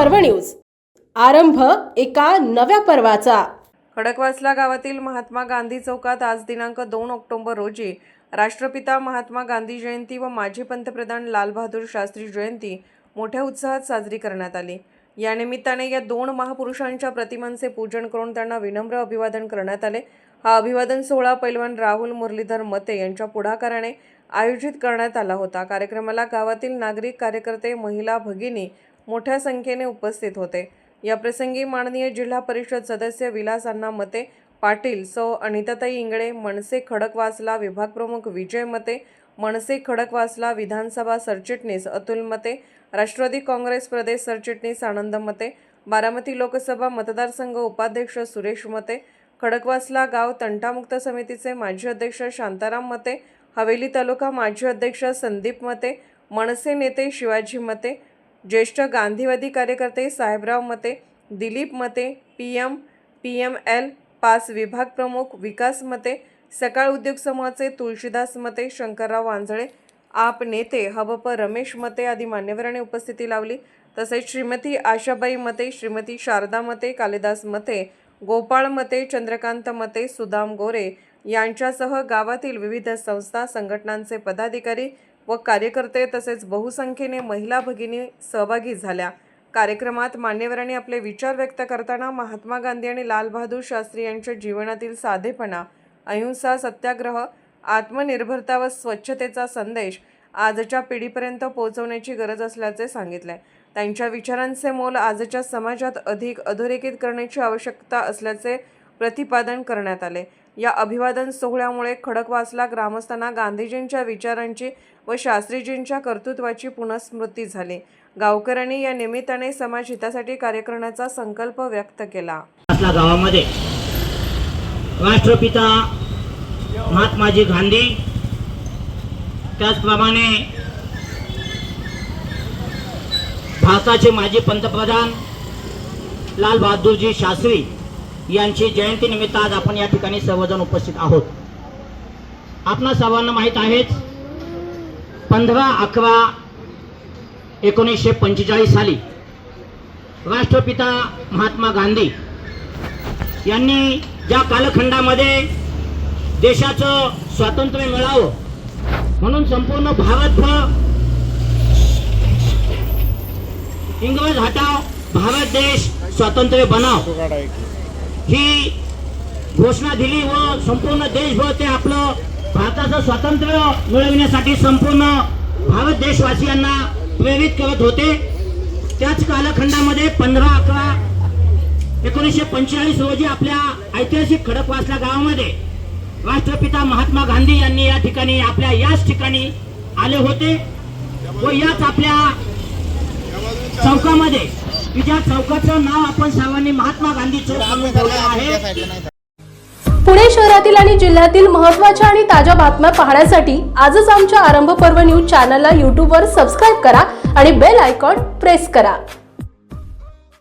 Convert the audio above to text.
पर्व न्यूज. आरंभ एका नव्या पर्वाचा. खडकवासला गावातील महात्मा गांधी चौकात आज दिनांक दोन ऑक्टोबर रोजी राष्ट्रपिता महात्मा गांधी जयंती व माजी पंतप्रधान लालबहादूर शास्त्री जयंती मोठ्या उत्साहात साजरी करण्यात आली. या निमित्ताने या दोन महापुरुषांच्या प्रतिमांचे पूजन करून त्यांना विनम्र अभिवादन करण्यात आले. हा अभिवादन सोहळा पैलवान राहुल मुरलीधर मते यांच्या पुढाकाराने आयोजित करण्यात आला होता. कार्यक्रमाला गावातील नागरिक कार्यकर्ते महिला भगिनी मोठ्या संख्येने उपस्थित होते. या प्रसंगी माननीय जिल्हा परिषद सदस्य विलास अण्णा मते पाटील सौ अनिताताई इंगळे मनसे खडकवासला विभाग प्रमुख विजय मते मनसे खडकवासला विधानसभा सरचिटणीस अतुल मते राष्ट्रवादी काँग्रेस प्रदेश सरचिटणीस आनंद मते बारामती लोकसभा मतदारसंघ उपाध्यक्ष सुरेश मते खडकवासला गाव तंटामुक्त समितीचे माजी अध्यक्ष शांताराम मते हवेली तालुका माजी अध्यक्ष संदीप मते मनसे नेते शिवाजी मते ज्येष्ठ गांधीवादी कार्यकर्ते Sahebrao Mate Dilip Mate P M P M L पाच विभाग प्रमुख विकास मते सकाळ उद्योग समूहाचे तुळशीदास मते शंकरराव वांजळे आप नेते हबप रमेश मते आदी मान्यवरांनी उपस्थिती लावली. तसेच श्रीमती आशाबाई मते श्रीमती शारदा मते कालिदास मते गोपाळ मते चंद्रकांत मते सुदाम गोरे यांच्यासह गावातील विविध संस्था संघटनांचे पदाधिकारी व कार्यकर्ते तसेच बहुसंख्येने महिला भगिनी सहभागी झाल्या. कार्यक्रमात मान्यवरांनी आपले विचार व्यक्त करताना महात्मा गांधी आणि लालबहादूर शास्त्री यांच्या जीवनातील साधेपणा अहिंसा सत्याग्रह आत्मनिर्भरता व स्वच्छतेचा संदेश आजच्या पिढीपर्यंत पोहोचवण्याची गरज असल्याचे सांगितले. त्यांच्या विचारांचे मोल आजच्या समाजात अधिक अधोरेखित करण्याची आवश्यकता असल्याचे प्रतिपादन करण्यात आले. या अभिवादन सोहळ्यामुळे खडकवासला ग्रामस्थांना गांधीजींच्या विचारांची व शास्त्रीजींच्या कर्तृत्वाची पुनःस्मृती झाली. गावकऱ्यांनी या निमित्ताने समाज हितासाठी कार्य करण्याचा संकल्प व्यक्त केला. गावामध्ये राष्ट्रपिता महात्माजी गांधी त्याचप्रमाणे भारताचे माजी पंतप्रधान लाल बहादूरजी शास्त्री यांची जयंती निमित्त आज आपण या ठिकाणी सर्वजण उपस्थित आहोत. आपणा सर्वांना माहीत आहेच पंधरा अकरा एकोणीसशे पंचेचाळीस साली राष्ट्रपिता महात्मा गांधी यांनी ज्या कालखंडामध्ये देशाचं स्वातंत्र्य मिळावं म्हणून संपूर्ण भारतभर इंग्रज हटाव भारत देश स्वातंत्र्य बनाव. ही घोषणा दिली व संपूर्ण देशभर ते आपलं भारताचं स्वातंत्र्य मिळविण्यासाठी संपूर्ण भारत देशवासियांना प्रेरित करत होते. त्याच कालखंडामध्ये पंधरा अकरा एकोणीसशे पंचेचाळीस रोजी आपल्या ऐतिहासिक खडकवासला गावामध्ये राष्ट्रपिता महात्मा गांधी यांनी या ठिकाणी आपल्या याच ठिकाणी आले होते व याच आपल्या चौकामध्ये की ज्या चौकाचं नाव आपण सर्वांनी महात्मा गांधी चौक म्हणून ठेवलं आहे. पुणे शहरातील आणि जिल्ह्यातील महत्त्वाच्या आणि ताज्या बातम्या पाहण्यासाठी आजच आमच्या आरंभ पर्व न्यूज चॅनलला यूट्यूबवर सबस्क्राईब करा आणि बेल आयकॉन प्रेस करा.